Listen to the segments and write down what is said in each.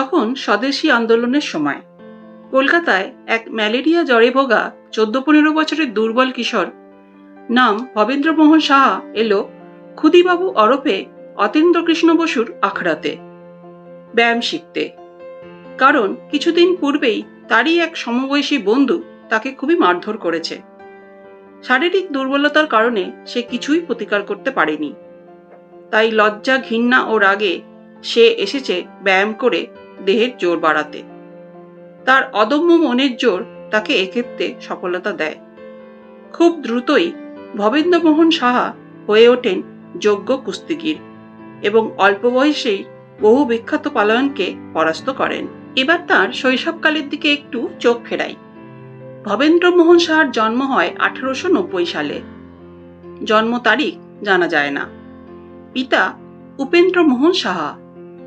তখন স্বদেশী আন্দোলনের সময়। কলকাতায় এক ম্যালেরিয়া জ্বরে ভোগা চোদ্দ পনেরো বছরের দুর্বল কিশোর নাম ভবেন্দ্রমোহন সাহা এলো ক্ষুদিবাবু অরফে অতীন্দ্রকৃষ্ণ বসুর আখড়াতে ব্যায়াম শিখতে। কারণ কিছুদিন পূর্বেই তারই এক সমবয়সী বন্ধু তাকে খুবই মারধর করেছে। শারীরিক দুর্বলতার কারণে সে কিছুই প্রতিকার করতে পারেনি। তাই লজ্জা, ঘৃণা ও রাগে সে এসেছে ব্যায়াম করে দেহের জোর বাড়াতে। তার অদম্য মনের জোর তাকে এক্ষেত্রে সফলতা দেয়। খুব দ্রুতই ভবেন্দ্রমোহন সাহা হয়ে ওঠেন যোগ্য কুস্তিগির এবং অল্প বয়সেই বহু বিখ্যাত পালোয়ানকে পরাস্ত করেন। এবার তার শৈশবকালের দিকে একটু চোখ ফেরাই। ভবেন্দ্রমোহন সাহার জন্ম হয় আঠারোশো নব্বই সালে। জন্ম তারিখ জানা যায় না। পিতা উপেন্দ্র মোহন সাহা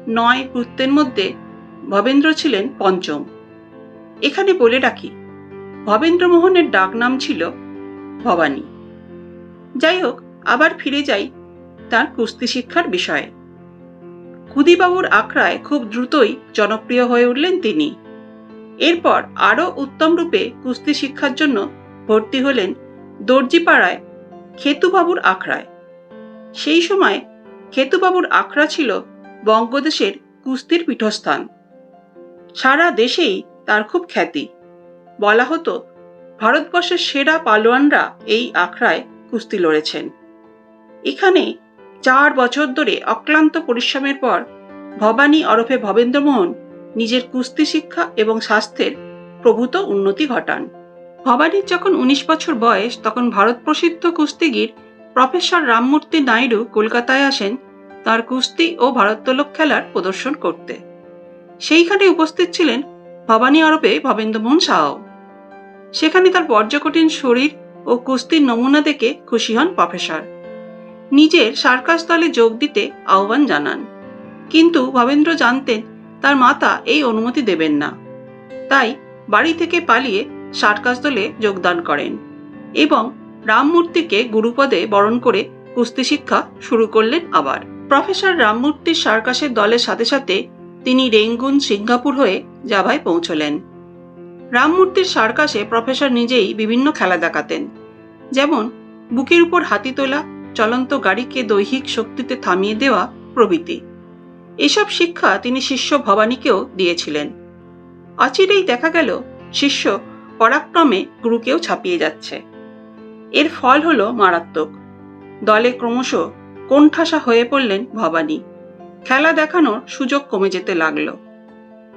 নয় পুত্রের মধ্যে ভবেন্দ্র ছিলেন পঞ্চম। এখানে বলে রাখি, ভবেন্দ্রমোহনের ডাকনাম ছিল ভবানী। যাই হোক, আবার ফিরে যাই তার কুস্তি শিক্ষার বিষয়ে। ক্ষুদিবাবুর আখড়ায় খুব দ্রুতই জনপ্রিয় হয়ে উঠলেন তিনি। এরপর আরও উত্তম রূপে কুস্তি শিক্ষার জন্য ভর্তি হলেন দর্জিপাড়ায় খেতুবাবুর আখড়ায়। সেই সময় খেতুবাবুর আখড়া ছিল বঙ্গদেশের কুস্তির পীঠস্থান। সারা দেশেই তার খুব খ্যাতি। বলা হতো, ভারতবর্ষের সেরা পালোয়ানরা এই আখড়ায় কুস্তি লড়েছেন। এখানে চার বছর ধরে অক্লান্ত পরিশ্রমের পর ভবানী ওরফে ভবেন্দ্রমোহন নিজের কুস্তি শিক্ষা এবং স্বাস্থ্যের প্রভূত উন্নতি ঘটান। ভবানীর যখন উনিশ বছর বয়স, তখন ভারত প্রসিদ্ধ কুস্তিগির প্রফেসর রামমূর্তি নাইডু কলকাতায় আসেন তার কুস্তি ও ভারোত্তোলক খেলার প্রদর্শন করতে। সেইখানে উপস্থিত ছিলেন ভবানী আরবে ভবেন্দ্রমোহন সাহাও সেখানে তার পর্যকঠিন শরীর ও কুস্তির নমুনা দেখে খুশি হন প্রফেসর। নিজের সার্কাস দলে যোগ দিতে আহ্বান জানান। কিন্তু ভবেন্দ্র জানতেন তার মাতা এই অনুমতি দেবেন না। তাই বাড়ি থেকে পালিয়ে সার্কাস দলে যোগদান করেন এবং রামমূর্তিকে গুরুপদে বরণ করে কুস্তি শিক্ষা শুরু করলেন আবার। প্রফেসর রামমূর্তির সার্কাসের দলের সাথে সাথে তিনি রেঙ্গুন সিঙ্গাপুর হয়ে জাভায় পৌঁছলেন। রামমূর্তির সার্কাসে প্রফেসর নিজেই বিভিন্ন খেলা দেখাতেন। যেমন, বুকের উপর হাতি তোলা, চলন্ত গাড়িকে দৈহিক শক্তিতে থামিয়ে দেওয়া প্রভৃতি। এসব শিক্ষা তিনি শিষ্য ভবানীকেও দিয়েছিলেন। অচিরেই দেখা গেল, শিষ্য পরাক্রমে গুরুকেও ছাপিয়ে যাচ্ছে। এর ফল হলো মারাত্মক। দলে ক্রমশ কোণঠাসা হয়ে পড়লেন ভবানী। খেলা দেখানোর সুযোগ কমে যেতে লাগল।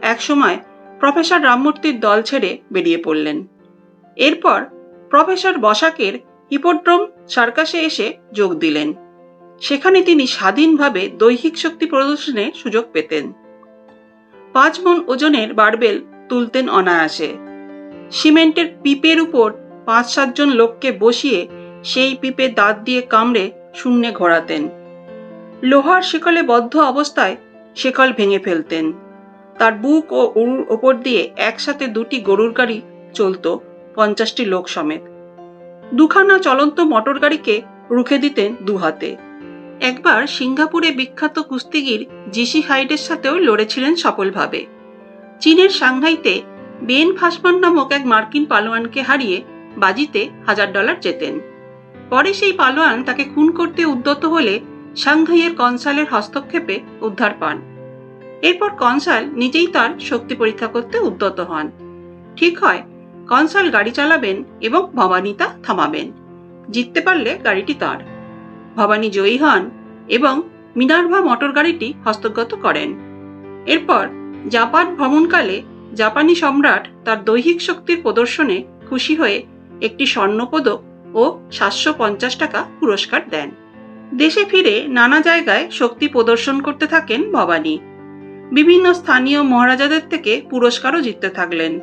একসময় প্রফেসর রামমূর্তির দল ছেড়ে বেরিয়ে পড়লেন। এরপর প্রফেসর বসাকের হিপোড্রোম সার্কাসে এসে যোগ দিলেন। সেখানে তিনি স্বাধীনভাবে দৈহিক শক্তি প্রদর্শনের সুযোগ পেতেন। পাঁচ মন ওজনের বারবেল তুলতেন অনায়াসে। সিমেন্টের পিপের উপর পাঁচ সাতজন লোককে বসিয়ে সেই পিপে দাঁত দিয়ে কামড়ে শূন্যে ঘোরাতেন। লোহার শিকলে বদ্ধ অবস্থায় শিকল ভেঙে ফেলতেন। তার বুক ও উরুর ওপর দিয়ে একসাথে দুটি গরুর গাড়ি চলত পঞ্চাশটি লোক সমেত। দুখানা চলন্ত মোটর গাড়িকে রুখে দিতেন দু হাতে একবার সিঙ্গাপুরে বিখ্যাত কুস্তিগির জিসি হাইডের সাথেও লড়েছিলেন সফলভাবে। চীনের সাংহাইতে বেন ফাসমান নামক এক মার্কিন পালোয়ানকে হারিয়ে বাজিতে হাজার ডলার জেতেন। পরে সেই পালোয়ান তাকে খুন করতে উদ্যত হলে সাংহাইয়ের কনসালের হস্তক্ষেপে উদ্ধার পান। এরপর কনসাল নিজেই তার শক্তি পরীক্ষা করতে উদ্যত হন। ঠিক হয়, কনসাল গাড়ি চালাবেন এবং ভবানী তা থামাবেন। জিততে পারলে গাড়িটি তার। ভবানী জয়ী হন এবং মিনার্ভা মোটর গাড়িটি হস্তগত করেন। এরপর জাপান ভ্রমণকালে জাপানি সম্রাট তার দৈহিক শক্তির প্রদর্শনে খুশি হয়ে একটি স্বর্ণপদক ও সাতশো পঞ্চাশ টাকা পুরস্কার দেন। দেশে ফিরে নানা জায়গায় শক্তি প্রদর্শন করতে থাকেন ভবানী। বিভিন্ন স্থানীয় মহারাজাদের থেকে পুরস্কারও জিততে থাকলেন।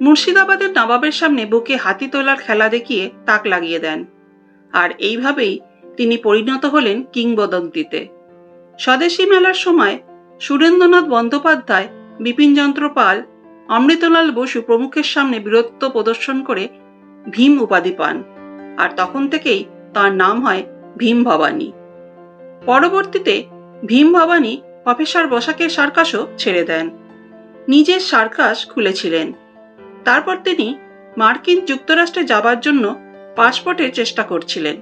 মুর্শিদাবাদের নবাবের সামনে বুকে হাতি তোলার খেলা দেখিয়ে তাক লাগিয়ে দেন। আর এইভাবেই তিনি পরিণত হলেন কিংবদন্তিতে। স্বদেশী মেলার সময় সুরেন্দ্রনাথ বন্দ্যোপাধ্যায়, বিপিনচন্দ্র পাল, অমৃতলাল বসু প্রমুখের সামনে বীরত্ব প্রদর্শন করে ভীম উপাধি পান। আর তখন থেকেই তার নাম হয় ভীম ভবানী পরবর্তীতে ভীম ভবানী প্রফেসর বসাকের সার্কাসও ছেড়ে দেন। নিজের সার্কাস খুলেছিলেন। তারপর তিনি মার্কিন যুক্তরাষ্ট্রে যাবার জন্য পাসপোর্টের চেষ্টা করছিলেন।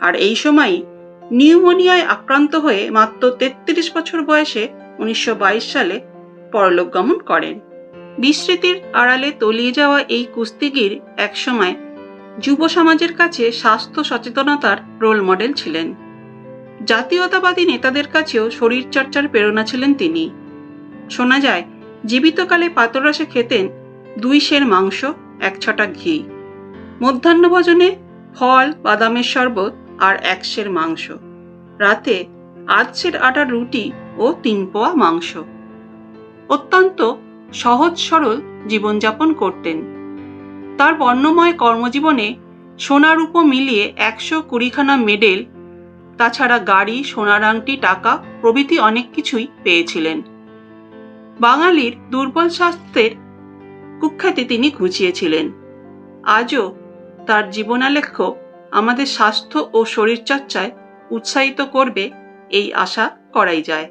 আর এই সময়ই নিউমোনিয়ায় আক্রান্ত হয়ে মাত্র তেত্রিশ বছর বয়সে উনিশশো বাইশ সালে পরলোক গমন করেন। বিস্মৃতির আড়ালে তলিয়ে যাওয়া এই কুস্তিগির একসময় যুব সমাজের কাছে স্বাস্থ্য সচেতনতার রোল মডেল ছিলেন। জাতীয়তাবাদী নেতাদের কাছেও শরীরচর্চার প্রেরণা ছিলেন তিনি। শোনা যায়, জীবিতকালে পাতরসে খেতেন দুই সের মাংস, এক ছটা ঘি। মধ্যাহ্নভোজনে ফল, বাদামের শরবত আর এক সের মাংস। রাতে আধ সের আটার রুটি ও তিন পোয়া মাংস। অত্যন্ত সহজ সরল জীবনযাপন করতেন। তার বর্ণময় কর্মজীবনে সোনা রূপো মিলিয়ে একশো কুড়িখানা মেডেল, তাছাড়া গাড়ি, সোনার আংটি, টাকা প্রভৃতি অনেক কিছুই পেয়েছিলেন। বাঙালির দুর্বল স্বাস্থ্যের কুখ্যাতি তিনি ঘুচিয়েছিলেন। আজও তার জীবনালেখ্য আমাদের স্বাস্থ্য ও শরীরচর্চায় উৎসাহিত করবে এই আশা করাই যায়।